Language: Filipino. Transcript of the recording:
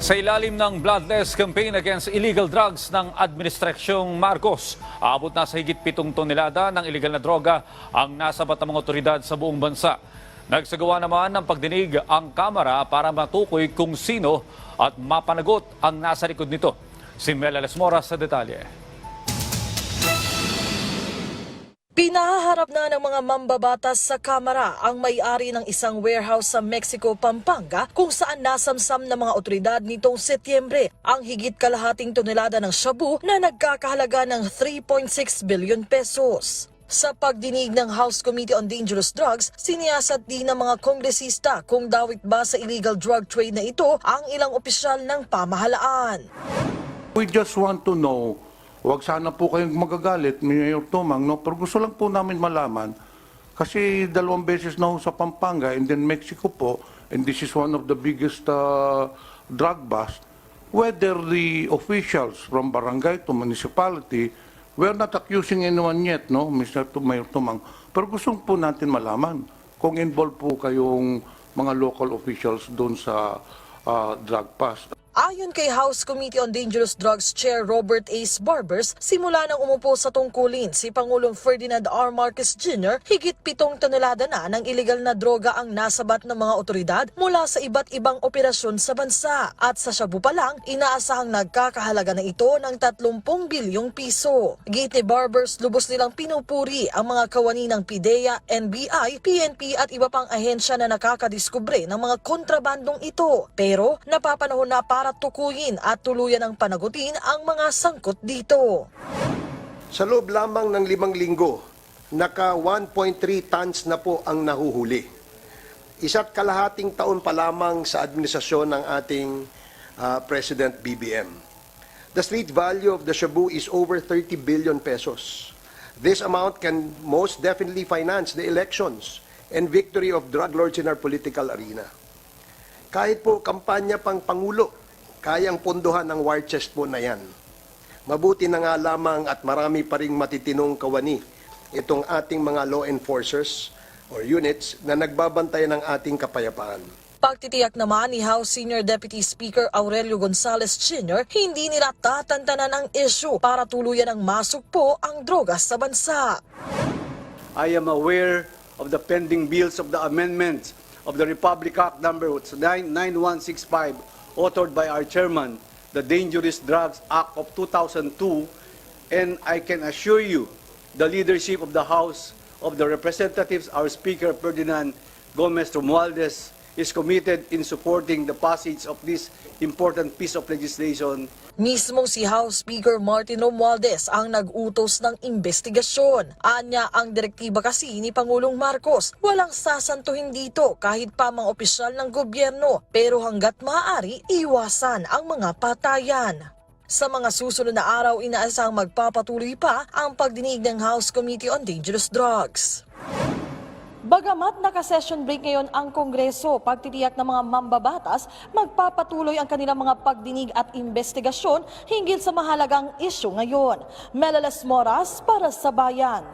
Sa ilalim ng bloodless campaign against illegal drugs ng Administrasyong Marcos, aabot na sa higit pitong tonelada ng illegal na droga ang nasabat ng mga otoridad sa buong bansa. Nagsagawa naman ng pagdinig ang Kamara para matukoy kung sino at mapanagot ang nasa likod nito. Si Mel Alesmora sa detalye. Pinaharap na ng mga mambabatas sa Kamara ang may-ari ng isang warehouse sa Mexico, Pampanga kung saan nasamsam ng mga otoridad nitong Setyembre ang higit kalahating tonelada ng shabu na nagkakahalaga ng 3.6 billion pesos. Sa pagdinig ng House Committee on Dangerous Drugs, siniyasat din ng mga kongresista kung dawit ba sa illegal drug trade na ito ang ilang opisyal ng pamahalaan. We just want to know, wag sana po kayong magagalit, Mayor Tomang, no? pero gusto lang po namin malaman, kasi dalawang beses na ho sa Pampanga and then Mexico po, and this is one of the biggest uh, drug busts, whether the officials from barangay to municipality, we're not accusing anyone yet, no, Mr. Mayor Tomang, pero gusto po natin malaman kung involved po kayong mga local officials doon sa uh, drug bust. Ayon kay House Committee on Dangerous Drugs Chair Robert Ace Barbers, simula nang umupo sa tungkulin si Pangulong Ferdinand R. Marcos Jr., higit pitong tonelada na ng iligal na droga ang nasabat ng mga otoridad mula sa iba't ibang operasyon sa bansa. At sa Shabu pa lang, inaasahang nagkakahalaga na ito ng 30 bilyong piso. Gate ni Barbers, lubos nilang pinupuri ang mga kawani ng PIDEA, NBI, PNP at iba pang ahensya na nakakadiskubre ng mga kontrabandong ito. Pero napapanahon na para tukuyin at tuluyan ang panagutin ang mga sangkot dito. Sa loob lamang ng limang linggo, naka 1.3 tons na po ang nahuhuli. Isa't kalahating taon pa lamang sa administrasyon ng ating ah, President BBM. The street value of the Shabu is over 30 billion pesos. This amount can most definitely finance the elections and victory of drug lords in our political arena. Kahit po kampanya pang Pangulo, kayang pondohan ng war chest po na yan. Mabuti na nga lamang at marami pa ring matitinong kawani itong ating mga law enforcers or units na nagbabantay ng ating kapayapaan. Pagtitiyak naman ni House Senior Deputy Speaker Aurelio Gonzales Jr., hindi nila tatantanan ang issue para tuluyan ang masok po ang drogas sa bansa. I am aware of the pending bills of the amendments of the Republic Act number 9165 authored by our chairman, the Dangerous Drugs Act of 2002, and I can assure you the leadership of the House of the Representatives, our Speaker Ferdinand Gomez Romualdez, is committed in supporting the passage of this important piece of legislation Mismong si House Speaker Martin Romualdez ang nag-utos ng investigasyon. Anya ang direktiba kasi ni Pangulong Marcos, walang sasantuhin dito kahit pa mga opisyal ng gobyerno pero hanggat maaari, iwasan ang mga patayan. Sa mga susunod na araw, inaasang magpapatuloy pa ang pagdinig ng House Committee on Dangerous Drugs. Bagamat naka-session break ngayon ang Kongreso, pagtitiyak ng mga mambabatas, magpapatuloy ang kanilang mga pagdinig at investigasyon hinggil sa mahalagang isyu ngayon. Melalas Moras para sa Bayan.